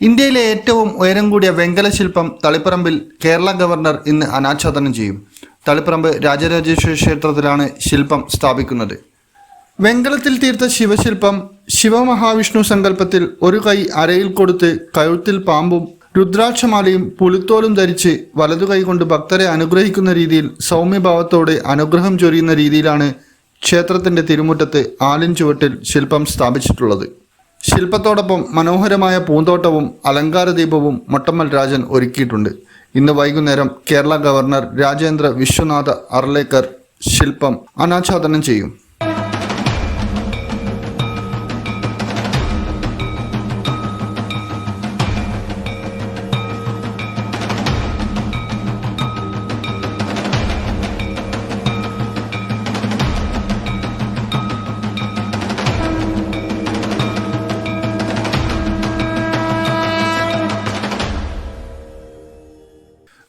ഇന്ത്യയിലെ ഏറ്റവും ഉയരം കൂടിയ വെങ്കല ശില്പം തളിപ്പറമ്പിൽ കേരള ഗവർണർ ഇന്ന് അനാച്ഛാദനം ചെയ്യും. തളിപ്പറമ്പ് രാജരാജേശ്വര ക്ഷേത്രത്തിലാണ് ശില്പം സ്ഥാപിക്കുന്നത്. വെങ്കലത്തിൽ തീർത്ത ശിവശില്പം ശിവമഹാവിഷ്ണു സങ്കല്പത്തിൽ ഒരു കൈ അരയിൽ കൊടുത്ത് കഴുത്തിൽ പാമ്പും രുദ്രാക്ഷമാലയും പുലിത്തോലും ധരിച്ച് വലതു കൈ കൊണ്ട് ഭക്തരെ അനുഗ്രഹിക്കുന്ന രീതിയിൽ സൗമ്യഭാവത്തോടെ അനുഗ്രഹം ചൊരിയുന്ന രീതിയിലാണ് ക്ഷേത്രത്തിന്റെ തിരുമുറ്റത്ത് ആലിൻ ചുവട്ടിൽ ശില്പം സ്ഥാപിച്ചിട്ടുള്ളത്. ശില്പത്തോടൊപ്പം മനോഹരമായ പൂന്തോട്ടവും അലങ്കാര ദീപവും മൊട്ടമ്മൽ രാജൻ ഒരുക്കിയിട്ടുണ്ട്. ഇന്ന് വൈകുന്നേരം കേരള ഗവർണർ രാജേന്ദ്ര വിശ്വനാഥ അർലേക്കർ ശില്പം അനാച്ഛാദനം ചെയ്യും.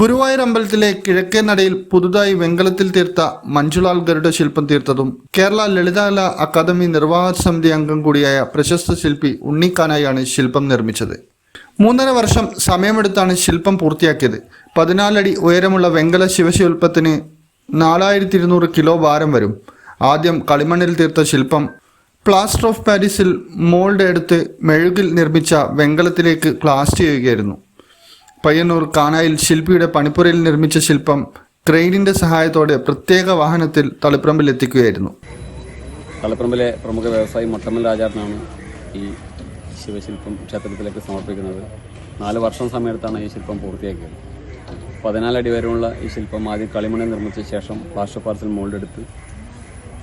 ഗുരുവായൂർ അമ്പലത്തിലെ കിഴക്കേ നടയിൽ പുതുതായി വെങ്കലത്തിൽ തീർത്ത മഞ്ജുലാൽ ഗരുഡ ശില്പം തീർത്തതും കേരള ലളിതകല അക്കാദമി നിർവാഹക സമിതി അംഗം കൂടിയായ പ്രശസ്ത ശില്പി ഉണ്ണിക്കാനായാണ് ശില്പം നിർമ്മിച്ചത്. മൂന്നര വർഷം സമയമെടുത്താണ് ശില്പം പൂർത്തിയാക്കിയത്. പതിനാലടി ഉയരമുള്ള വെങ്കല ശിവശില്പത്തിന് നാലായിരത്തി ഇരുന്നൂറ് കിലോ ഭാരം വരും. ആദ്യം കളിമണ്ണിൽ തീർത്ത ശില്പം പ്ലാസ്റ്റർ ഓഫ് പാരീസിൽ മോൾഡ് എടുത്ത് മെഴുകിൽ നിർമ്മിച്ച വെങ്കലത്തിലേക്ക് ക്ലാസ്റ്റ് ചെയ്യുകയായിരുന്നു. പയ്യന്നൂർ കാനായിൽ ശില്പിയുടെ പണിപ്പുരയിൽ നിർമ്മിച്ച ശില്പം ക്രെയിനിന്റെ സഹായത്തോടെ പ്രത്യേക വാഹനത്തിൽ തളിപ്പറമ്പിൽ എത്തിക്കുകയായിരുന്നു തളിപ്പറമ്പിലെ പ്രമുഖ വ്യവസായി മൊട്ടമ്മൽ രാജാറിനാണ് ഈ ശിവശില്പം ക്ഷേത്രത്തിലേക്ക് സമർപ്പിക്കുന്നത്. നാല് വർഷം സമയത്താണ് ഈ ശില്പം പൂർത്തിയാക്കിയത്. പതിനാലടി വരെയുള്ള ഈ ശില്പം ആദ്യം കളിമണ്ണിൽ നിർമ്മിച്ച ശേഷം പ്ലാസ്റ്റർ പാർസൽ മോൾഡ് എടുത്ത്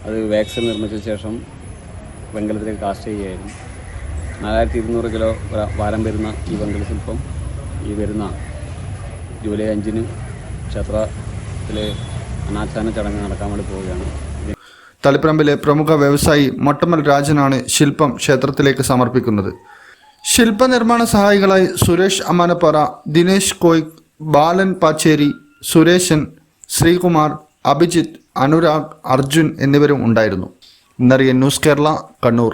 അത് വാക്സിൽ നിർമ്മിച്ച ശേഷം വെങ്കലത്തിലേക്ക് കാസ്റ്റ് ചെയ്യുകയായിരുന്നു. നാലായിരത്തി ഇരുന്നൂറ് കിലോ വാരം വരുന്ന ഈ വെങ്കല ശില്പം ഈ വരുന്ന ജൂലൈ അഞ്ചിന് ക്ഷേത്രത്തിലെ അനാച്ഛാന ചടങ്ങ് നടക്കാൻ വേണ്ടി പോവുകയാണ്. തളിപ്പറമ്പിലെ പ്രമുഖ വ്യവസായി മൊട്ടമൽ രാജനാണ് ശില്പം ക്ഷേത്രത്തിലേക്ക് സമർപ്പിക്കുന്നത്. ശില്പനിർമ്മാണ സഹായികളായി സുരേഷ് അമാനപ്പാറ ദിനേശ് കോയ്ക് ബാലൻ പാച്ചേരി സുരേശൻ ശ്രീകുമാർ അഭിജിത്ത് അനുരാഗ് അർജുൻ എന്നിവരും ഉണ്ടായിരുന്നു. ഇന്നറിയ ന്യൂസ് കേരള കണ്ണൂർ.